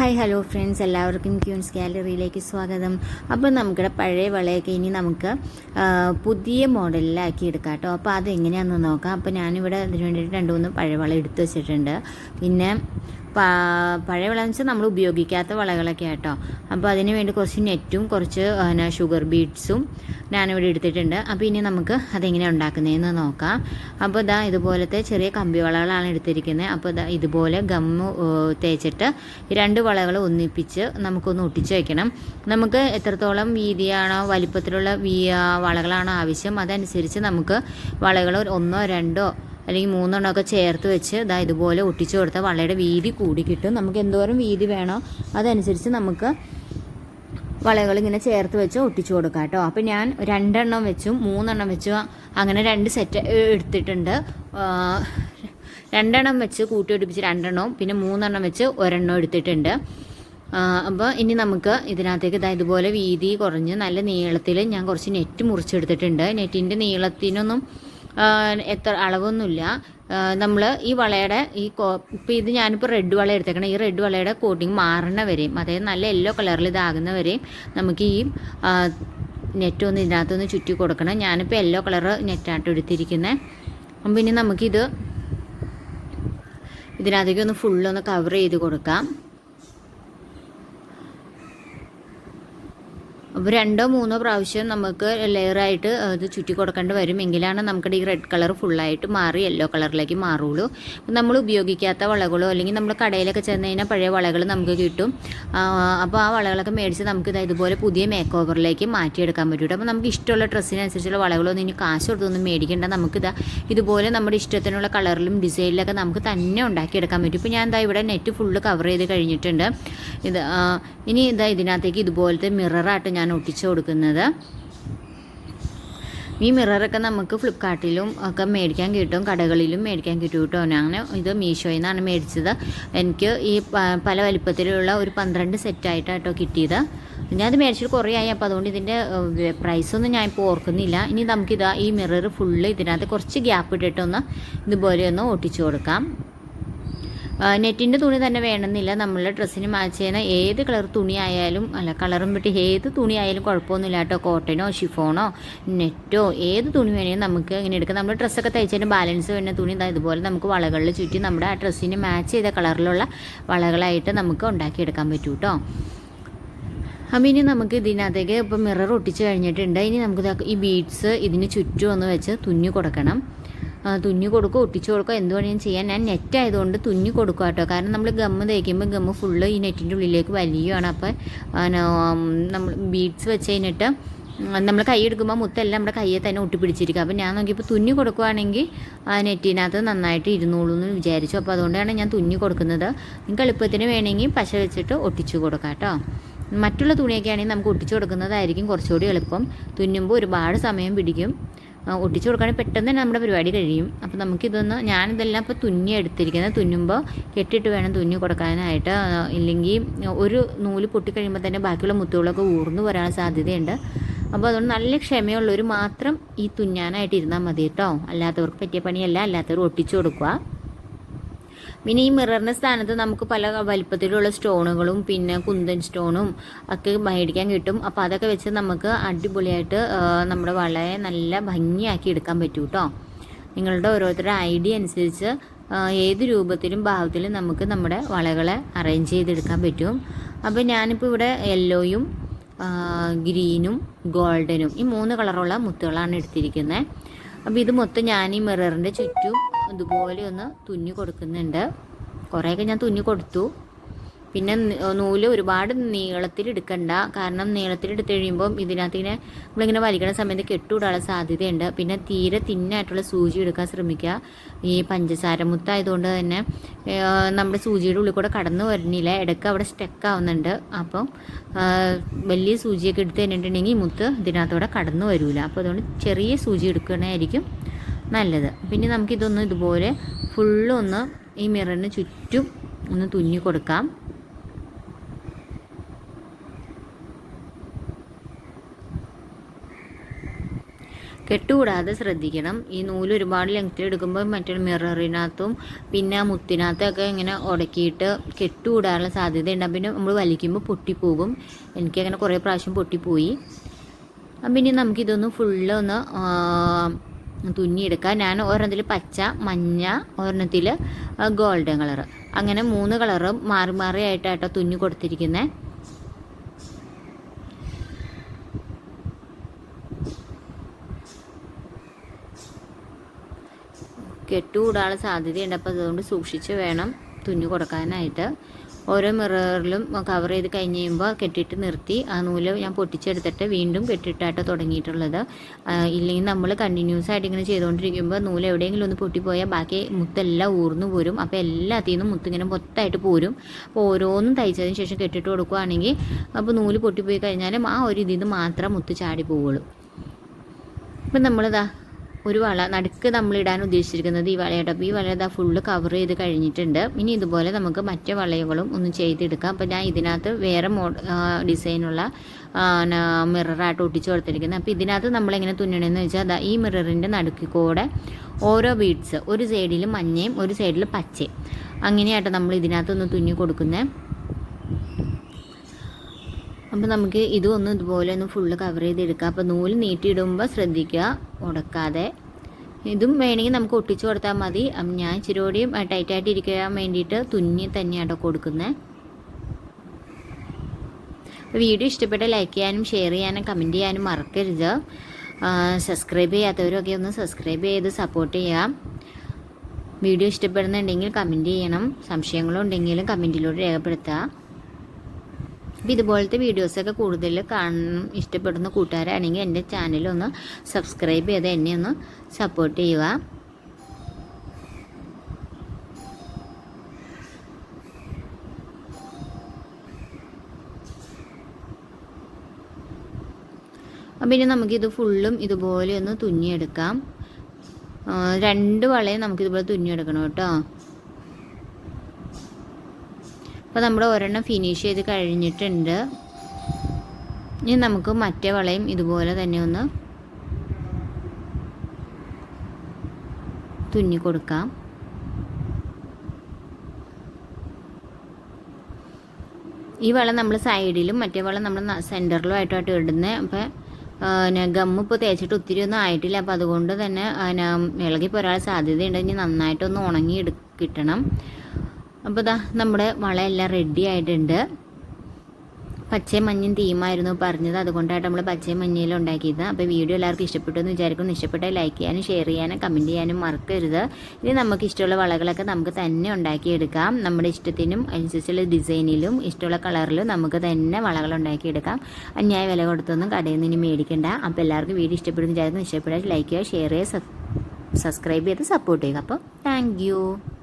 Hi hello friends. എല്ലാവർക്കും ക്യൂൻസ് ഗാലറിയിലേക്ക് സ്വാഗതം. അപ്പോൾ നമുക്കിടെ പഴയ വളയൊക്കെ ഇനി നമുക്ക് പുതിയ മോഡലിലാക്കി എടുക്കാം കേട്ടോ. അപ്പോൾ അതെങ്ങനെയാണെന്ന് നോക്കാം. അപ്പോൾ ഞാനിവിടെ അതിന് വേണ്ടിയിട്ട് രണ്ട് മൂന്ന് പഴയ വള എടുത്തു വെച്ചിട്ടുണ്ട്. പിന്നെ പഴയ വള വെച്ചാൽ നമ്മൾ ഉപയോഗിക്കാത്ത വളകളൊക്കെ ആട്ടോ. അപ്പോൾ അതിന് വേണ്ടി കുറച്ച് നെറ്റും കുറച്ച് പിന്നെ ഷുഗർ ബീഡ്സും ഞാനിവിടെ എടുത്തിട്ടുണ്ട്. അപ്പോൾ ഇനി നമുക്ക് അതെങ്ങനെ ഉണ്ടാക്കുന്നതെന്ന് നോക്കാം. അപ്പോൾ ഇതാ ഇതുപോലത്തെ ചെറിയ കമ്പി വളകളാണ് എടുത്തിരിക്കുന്നത് അപ്പോൾ ഇതാ ഇതുപോലെ ഗമ്മ് തേച്ചിട്ട് രണ്ട് വളകൾ ഒന്നിപ്പിച്ച് നമുക്കൊന്ന് ഒട്ടിച്ച് വെക്കണം. നമുക്ക് എത്രത്തോളം വീതിയാണോ വലിപ്പത്തിലുള്ള വളകളാണോ ആവശ്യം അതനുസരിച്ച് നമുക്ക് വളകൾ ഒന്നോ രണ്ടോ അല്ലെങ്കിൽ മൂന്നെണ്ണമൊക്കെ ചേർത്ത് വെച്ച് ഇതാ ഇതുപോലെ ഒട്ടിച്ചു കൊടുത്താൽ വളയുടെ വീതി കൂടി കിട്ടും. നമുക്ക് എന്തോരം വീതി വേണോ അതനുസരിച്ച് നമുക്ക് വളകൾ ഇങ്ങനെ ചേർത്ത് വെച്ച് ഒട്ടിച്ചു കൊടുക്കാം കേട്ടോ. അപ്പം ഞാൻ രണ്ടെണ്ണം വെച്ചും മൂന്നെണ്ണം വെച്ചും അങ്ങനെ രണ്ട് സെറ്റ് എടുത്തിട്ടുണ്ട്. രണ്ടെണ്ണം വെച്ച് കൂട്ടി ഒടിപ്പിച്ച് രണ്ടെണ്ണവും പിന്നെ മൂന്നെണ്ണം വെച്ച് ഒരെണ്ണം എടുത്തിട്ടുണ്ട്. അപ്പോൾ ഇനി നമുക്ക് ഇതിനകത്തേക്ക് ഇതാ ഇതുപോലെ വീതി കുറഞ്ഞ് നല്ല നീളത്തിൽ ഞാൻ കുറച്ച് നെറ്റ് മുറിച്ചെടുത്തിട്ടുണ്ട് നെറ്റിന്റെ നീളത്തിനൊന്നും എത്ര അളവൊന്നുമില്ല. നമ്മൾ ഈ വളയുടെ ഈ ഇപ്പോൾ ഇത് ഞാനിപ്പോൾ റെഡ് വള എടുത്തേക്കണം. ഈ റെഡ് വളയുടെ കോട്ടിങ് മാറണ വരെയും അതായത് നല്ല യെല്ലോ കളറിൽ ഇതാകുന്ന വരെയും നമുക്ക് ഈ നെറ്റ് ഒന്ന് ഇതിനകത്തൊന്ന് ചുറ്റി കൊടുക്കണം. ഞാനിപ്പോൾ യെല്ലോ കളർ നെറ്റായിട്ട് എടുത്തിരിക്കുന്നത് അപ്പം ഇനി നമുക്കിത് ഇതിനകത്തേക്ക് ഒന്ന് ഫുള്ളൊന്ന് കവർ ചെയ്ത് കൊടുക്കാം. അപ്പോൾ രണ്ടോ മൂന്നോ പ്രാവശ്യം നമുക്ക് ലെയറായിട്ട് ഇത് ചുറ്റി കൊടുക്കേണ്ടി വരും. എങ്കിലാണ് നമുക്കിടെ ഈ റെഡ് കളർ ഫുള്ളായിട്ട് മാറി യെല്ലോ കളറിലേക്ക് മാറുള്ളൂ. നമ്മൾ ഉപയോഗിക്കാത്ത വളകളോ അല്ലെങ്കിൽ നമ്മൾ കടയിലൊക്കെ ചെന്ന് കഴിഞ്ഞാൽ പഴയ വളകൾ നമുക്ക് കിട്ടും. അപ്പോൾ ആ വളകളൊക്കെ മേടിച്ച് നമുക്ക് ഇതാ ഇതുപോലെ പുതിയ മേക്ക് ഓവറിലേക്ക് മാറ്റിയെടുക്കാൻ പറ്റും അപ്പോൾ നമുക്ക് ഇഷ്ടമുള്ള ഡ്രസ്സിനനുസരിച്ചുള്ള വളകളൊന്നും ഇനി കാശ് കൊടുത്തൊന്നും മേടിക്കേണ്ട. നമുക്കിതാ ഇതുപോലെ നമ്മുടെ ഇഷ്ടത്തിനുള്ള കളറിലും ഡിസൈനിലൊക്കെ നമുക്ക് തന്നെ ഉണ്ടാക്കിയെടുക്കാൻ പറ്റും. ഇപ്പോൾ ഞാൻ എന്താ ഇവിടെ നെറ്റ് ഫുള്ള് കവർ ചെയ്ത് കഴിഞ്ഞിട്ടുണ്ട്. ഇത് ഇനി ഇതാ ഇതിനകത്തേക്ക് ഇതുപോലത്തെ മിററായിട്ട് ഞാൻ ഒട്ടിച്ചു കൊടുക്കുന്നത്. ഈ മിററൊക്കെ നമുക്ക് ഫ്ലിപ്കാർട്ടിലും ഒക്കെ മേടിക്കാൻ കിട്ടും കടകളിലും മേടിക്കാൻ കിട്ടും കേട്ടോ. ഞാൻ ഇത് മീഷോയിൽ നിന്നാണ് മേടിച്ചത്. എനിക്ക് ഈ പല വലിപ്പത്തിലുള്ള ഒരു പന്ത്രണ്ട് സെറ്റായിട്ടാണ് കേട്ടോ കിട്ടിയത്. ഞാനത് മേടിച്ചിട്ട് കുറേ ആയി അപ്പോൾ അതുകൊണ്ട് ഇതിന്റെ പ്രൈസൊന്നും ഞാൻ ഇപ്പോൾ ഓർക്കുന്നില്ല. ഇനി നമുക്കിതാ ഈ മിറർ ഫുള്ള് ഇതിനകത്ത് കുറച്ച് ഗ്യാപ്പ് ഇട്ടിട്ടൊന്ന് ഇതുപോലെ ഒന്ന് ഒട്ടിച്ചു കൊടുക്കാം. നെറ്റിന്റെ തുണി തന്നെ വേണമെന്നില്ല. നമ്മളുടെ ഡ്രസ്സിന് മാച്ച് ചെയ്യുന്ന ഏത് കളർ തുണി ആയാലും അല്ല കളറും വിട്ട് ഏത് തുണി ആയാലും കുഴപ്പമൊന്നുമില്ല കേട്ടോ. കോട്ടനോ ഷിഫോണോ നെറ്റോ ഏത് തുണി വേണമെങ്കിലും നമുക്ക് ഇങ്ങനെ എടുക്കാം. നമ്മൾ ഡ്രസ്സൊക്കെ തയ്ച്ചതിന് ബാലൻസ് വരുന്ന തുണി ഇതാ ഇതുപോലെ നമുക്ക് വളകളിൽ ചുറ്റി നമ്മുടെ ആ ഡ്രസ്സിന് മാച്ച് ചെയ്ത കളറിലുള്ള വളകളായിട്ട് നമുക്ക് ഉണ്ടാക്കിയെടുക്കാൻ പറ്റും കേട്ടോ അപ്പം ഇനി നമുക്ക് ഇതിനകത്തേക്ക് ഇപ്പം മിറർ ഒട്ടിച്ച് കഴിഞ്ഞിട്ടുണ്ട്. ഇനി നമുക്ക് ഈ ബീഡ്സ് ഇതിന് ചുറ്റും ഒന്ന് വെച്ച് തുന്നി കൊടുക്കണം. തുന്നി കൊടുക്കുക ഒട്ടിച്ചു കൊടുക്കുക എന്ത് വേണമെങ്കിലും ചെയ്യാൻ ഞാൻ നെറ്റ് ആയതുകൊണ്ട് തുന്നി കൊടുക്കുക കേട്ടോ. കാരണം നമ്മൾ ഗമ്മ് തേക്കുമ്പോൾ ഗമ്മ് ഫുള്ള് ഈ നെറ്റിന്റെ ഉള്ളിലേക്ക് വലിയുകയാണ് അപ്പോൾ നമ്മൾ ബീഡ്സ് വെച്ച് കഴിഞ്ഞിട്ട് നമ്മൾ കൈ എടുക്കുമ്പോൾ മുത്തെല്ലാം നമ്മുടെ കയ്യെ തന്നെ ഒട്ടിപ്പിടിച്ചിരിക്കുക അപ്പോൾ ഞാൻ നോക്കിയപ്പോൾ തുന്നി കൊടുക്കുവാണെങ്കിൽ ആ നെറ്റിനകത്ത് നന്നായിട്ട് ഇരുന്നോളൂ എന്ന് വിചാരിച്ചു. അപ്പോൾ അതുകൊണ്ടാണ് ഞാൻ തുന്നി കൊടുക്കുന്നത്. നിങ്ങൾക്ക് എളുപ്പത്തിന് വേണമെങ്കിൽ പശ വെച്ചിട്ട് ഒട്ടിച്ചു കൊടുക്കാം കേട്ടോ. മറ്റുള്ള തുണിയൊക്കെ ആണെങ്കിൽ നമുക്ക് ഒട്ടിച്ചു കൊടുക്കുന്നതായിരിക്കും കുറച്ചുകൂടി എളുപ്പം. തുന്നുമ്പോൾ ഒരുപാട് സമയം പിടിക്കും. ഒട്ടിച്ചു കൊടുക്കുകയാണെങ്കിൽ പെട്ടെന്ന് തന്നെ നമ്മുടെ പരിപാടി കഴിയും. അപ്പോൾ നമുക്കിതൊന്ന് ഞാനിതെല്ലാം ഇപ്പോൾ തുന്നി എടുത്തിരിക്കുന്നത്. തുന്നുമ്പോൾ കെട്ടിട്ട് വേണം തുന്നി കൊടുക്കാനായിട്ട്. ഇല്ലെങ്കിൽ ഒരു നൂൽ പൊട്ടിക്കഴിയുമ്പോൾ തന്നെ ബാക്കിയുള്ള മുത്തുകളൊക്കെ ഊർന്നു വരാൻ സാധ്യതയുണ്ട്. അപ്പോൾ അതുകൊണ്ട് നല്ല ക്ഷമയുള്ളവർ മാത്രം ഈ തുന്നാനായിട്ട് ഇരുന്നാൽ മതി കേട്ടോ. അല്ലാത്തവർക്ക് പറ്റിയ പണിയല്ല. അല്ലാത്തവർ ഒട്ടിച്ചു കൊടുക്കുക. പിന്നെ ഈ മിററിന്റെ സ്ഥാനത്ത് നമുക്ക് പല വലിപ്പത്തിലുള്ള സ്റ്റോണുകളും പിന്നെ കുന്തൻ സ്റ്റോണും ഒക്കെ മേടിക്കാൻ കിട്ടും. അപ്പോൾ അതൊക്കെ വെച്ച് നമുക്ക് അടിപൊളിയായിട്ട് നമ്മുടെ വളയെ നല്ല ഭംഗിയാക്കി എടുക്കാൻ പറ്റും കേട്ടോ നിങ്ങളുടെ ഓരോരുത്തരുടെ ഐഡിയ അനുസരിച്ച് ഏത് രൂപത്തിലും ഭാവത്തിലും നമുക്ക് നമ്മുടെ വളകളെ അറേഞ്ച് ചെയ്തെടുക്കാൻ പറ്റും. അപ്പോൾ ഞാനിപ്പോൾ ഇവിടെ യെല്ലോയും ഗ്രീനും ഗോൾഡനും ഈ മൂന്ന് കളറുള്ള മുത്തുകളാണ് എടുത്തിരിക്കുന്നത് അപ്പോൾ ഇത് മൊത്തം ഞാൻ ഈ മിററിന്റെ ചുറ്റും ഇതുപോലെ ഒന്ന് തുന്നി കൊടുക്കുന്നുണ്ട്. കുറേയൊക്കെ ഞാൻ തുന്നി കൊടുത്തു. പിന്നെ നൂൽ ഒരുപാട് നീളത്തിൽ എടുക്കണ്ട. കാരണം നീളത്തിൽ എടുത്തു കഴിയുമ്പം ഇതിനകത്ത് ഇങ്ങനെ നമ്മളിങ്ങനെ വലിക്കണ സമയത്ത് കെട്ടുവിടാനുള്ള സാധ്യതയുണ്ട്. പിന്നെ തീരെ തിന്നായിട്ടുള്ള സൂചി എടുക്കാൻ ശ്രമിക്കുക. ഈ പഞ്ചസാര മുത്തായതുകൊണ്ട് തന്നെ നമ്മുടെ സൂചിയുടെ ഉള്ളിൽ കൂടെ കടന്നു വരുന്നില്ല ഇടയ്ക്ക് അവിടെ സ്റ്റക്ക് ആവുന്നുണ്ട്. അപ്പം വലിയ സൂചിയൊക്കെ എടുത്ത് കഴിഞ്ഞിട്ടുണ്ടെങ്കിൽ മുത്ത് ഇതിനകത്തൂടെ കടന്നു വരില്ല അപ്പോൾ അതുകൊണ്ട് ചെറിയ സൂചി എടുക്കണമായിരിക്കും നല്ലത്. പിന്നെ നമുക്കിതൊന്ന് ഇതുപോലെ ഫുള്ളൊന്ന് ഈ മിററിന് ചുറ്റും ഒന്ന് തുന്നി കൊടുക്കാം. കെട്ടുകൂടാതെ ശ്രദ്ധിക്കണം. ഈ നൂൽ ഒരുപാട് ലെങ്ത്തിൽ എടുക്കുമ്പോൾ മറ്റേ മിററിനകത്തും പിന്നെ ആ മുത്തിനകത്തൊക്കെ ഇങ്ങനെ ഉടക്കിയിട്ട് കെട്ടുകൂടാനുള്ള സാധ്യതയുണ്ട്. പിന്നെ നമ്മൾ വലിക്കുമ്പോൾ പൊട്ടിപ്പോകും. എനിക്കങ്ങനെ കുറേ പ്രാവശ്യം പൊട്ടിപ്പോയി. ഇനി നമുക്കിതൊന്ന് ഫുള്ള് ഒന്ന് എടുക്കാം ഞാൻ ഒരെണ്ണത്തിൽ പച്ച മഞ്ഞ ഒരെണ്ണത്തിൽ ഗോൾഡൻ കളർ അങ്ങനെ മൂന്ന് കളറും മാറി മാറി ആയിട്ടാട്ടോ തുന്നി കൊടുത്തിരിക്കുന്നത് കെട്ടുകൂടാനുള്ള സാധ്യതയുണ്ട്. അപ്പോൾ അതുകൊണ്ട് സൂക്ഷിച്ച് വേണം തുന്നി കൊടുക്കാനായിട്ട്. ഓരോ മിററിലും കവർ ചെയ്ത് കഴിഞ്ഞ് കഴിയുമ്പോൾ കെട്ടിയിട്ട് നിർത്തി. ആ നൂൽ ഞാൻ പൊട്ടിച്ചെടുത്തിട്ട് വീണ്ടും കെട്ടിയിട്ടായിട്ട് തുടങ്ങിയിട്ടുള്ളത്. ഇല്ലെങ്കിൽ നമ്മൾ കണ്ടിന്യൂസ് ആയിട്ട് ഇങ്ങനെ ചെയ്തുകൊണ്ടിരിക്കുമ്പോൾ നൂൽ എവിടെയെങ്കിലും ഒന്ന് പൊട്ടിപ്പോയാൽ ബാക്കി മുത്തെല്ലാം ഊർന്നു പോരും. അപ്പോൾ എല്ലാത്തിൽ നിന്നും മുത്ത് ഇങ്ങനെ മൊത്തമായിട്ട് പോരും. അപ്പോൾ ഓരോന്നും തയ്ച്ചതിന് ശേഷം കെട്ടിട്ട് കൊടുക്കുകയാണെങ്കിൽ അപ്പോൾ നൂൽ പൊട്ടിപ്പോയി കഴിഞ്ഞാലും ആ ഒരു ഇതിൽ നിന്ന് മാത്രം മുത്ത് ചാടി പോവുള്ളൂ. ഇപ്പം നമ്മളിതാ ഒരു വള നടുക്ക് നമ്മൾ ഇടാൻ ഉദ്ദേശിച്ചിരിക്കുന്നത് ഈ വളയുടെ അപ്പോൾ ഈ വള ഇതാ ഫുള്ള് കവർ ചെയ്ത് കഴിഞ്ഞിട്ടുണ്ട്. ഇനി ഇതുപോലെ നമുക്ക് മറ്റു വളയങ്ങളും ഒന്ന് ചെയ്തെടുക്കാം. അപ്പോൾ ഞാൻ ഇതിനകത്ത് വേറെ മോ ഡിസൈനുള്ള മിററായിട്ട് ഒട്ടിച്ച് കൊടുത്തിരിക്കുന്നത്. അപ്പോൾ ഇതിനകത്ത് നമ്മളെങ്ങനെ തുന്നണമെന്ന് വെച്ചാൽ അതാ ഈ മിററിന്റെ നടുക്കിൽ കൂടെ ഓരോ ബീഡ്സ് ഒരു സൈഡിൽ മഞ്ഞയും ഒരു സൈഡിൽ പച്ചയും. അങ്ങനെയായിട്ട് നമ്മൾ ഇതിനകത്തൊന്ന് തുന്നി കൊടുക്കുന്നത് അപ്പോൾ നമുക്ക് ഇതും ഒന്ന് ഇതുപോലെ ഒന്ന് ഫുള്ള് കവർ ചെയ്തെടുക്കുക അപ്പോൾ നൂൽ നീട്ടിയിടുമ്പോൾ ശ്രദ്ധിക്കുക ഉടക്കാതെ. ഇതും വേണമെങ്കിൽ നമുക്ക് ഒട്ടിച്ചു കൊടുത്താൽ മതി. ഞാൻ ഇച്ചിരി കൂടിയും ടൈറ്റായിട്ട് ഇരിക്കാൻ വേണ്ടിയിട്ട് തുന്നി തന്നെയാണ് കൊടുക്കുന്നത് വീഡിയോ ഇഷ്ടപ്പെട്ട ലൈക്ക് ചെയ്യാനും ഷെയർ ചെയ്യാനും കമന്റ് ചെയ്യാനും മറക്കരുത്. സബ്സ്ക്രൈബ് ചെയ്യാത്തവരൊക്കെ ഒന്ന് സബ്സ്ക്രൈബ് ചെയ്ത് സപ്പോർട്ട് ചെയ്യാം വീഡിയോ ഇഷ്ടപ്പെടുന്നുണ്ടെങ്കിൽ കമന്റ് ചെയ്യണം. സംശയങ്ങളുണ്ടെങ്കിലും കമന്റിലൂടെ രേഖപ്പെടുത്തുക. അപ്പോൾ ഇതുപോലത്തെ വീഡിയോസൊക്കെ കൂടുതൽ കാണണം ഇഷ്ടപ്പെടുന്ന കൂട്ടുകാരാണെങ്കിൽ എന്റെ ചാനലൊന്ന് സബ്സ്ക്രൈബ് ചെയ്ത് എന്നെ ഒന്ന് സപ്പോർട്ട് ചെയ്യുക. അപ്പം ഇനി നമുക്കിത് ഫുള്ളും ഇതുപോലെ ഒന്ന് തുന്നിയെടുക്കാം. രണ്ട് വളയും നമുക്കിതുപോലെ തുന്നിയെടുക്കണം കേട്ടോ. അപ്പോൾ നമ്മൾ ഒരെണ്ണം ഫിനിഷ് ചെയ്ത് കഴിഞ്ഞിട്ടുണ്ട്. ഇനി നമുക്ക് മറ്റേ വളയും ഇതുപോലെ തന്നെ ഒന്ന് തുന്നി കൊടുക്കാം. ഈ വള നമ്മൾ സൈഡിലും മറ്റേ വള നമ്മൾ സെന്ററിലും ആയിട്ടായിട്ട് ഇടുന്നത് അപ്പോൾ ഗമ്മ് ഇപ്പോൾ തേച്ചിട്ട് ഒത്തിരി ഒന്നും ആയിട്ടില്ല. അപ്പോൾ അതുകൊണ്ട് തന്നെ പിന്നെ ഇളകി പോരാൻ സാധ്യതയുണ്ട്. ഇനി നന്നായിട്ടൊന്ന് ഉണങ്ങി കിട്ടണം. അപ്പോൾ ഇതാ നമ്മുടെ വളയെല്ലാം റെഡി ആയിട്ടുണ്ട്. പച്ചയും മഞ്ഞയും തീമായിരുന്നു പറഞ്ഞത്. അതുകൊണ്ടായിട്ട് നമ്മൾ പച്ചയും മഞ്ഞയിലും ഉണ്ടാക്കിയത്. അപ്പോൾ വീഡിയോ എല്ലാവർക്കും ഇഷ്ടപ്പെട്ടു എന്ന് വിചാരിക്കുന്നു. ഇഷ്ടപ്പെട്ടാൽ ലൈക്ക് ചെയ്യാനും ഷെയർ ചെയ്യാനും കമന്റ് ചെയ്യാനും മറക്കരുത്. ഇനി നമുക്ക് ഇഷ്ടമുള്ള വളകളൊക്കെ നമുക്ക് തന്നെ ഉണ്ടാക്കിയെടുക്കാം. നമ്മുടെ ഇഷ്ടത്തിനും അനുസരിച്ചുള്ള ഡിസൈനിലും ഇഷ്ടമുള്ള കളറിലും നമുക്ക് തന്നെ വളകൾ ഉണ്ടാക്കിയെടുക്കാം. അന്യായ വില കൊടുത്തൊന്നും കടയിൽ നിന്ന് മേടിക്കേണ്ട. അപ്പോൾ എല്ലാവർക്കും വീഡിയോ ഇഷ്ടപ്പെടുന്നു വിചാരിക്കുന്നു. ഇഷ്ടപ്പെട്ടാൽ ലൈക്ക് ചെയ്യുക ഷെയർ ചെയ്യുക സബ്സ്ക്രൈബ് ചെയ്ത് സപ്പോർട്ട് ചെയ്യുക. അപ്പോൾ താങ്ക്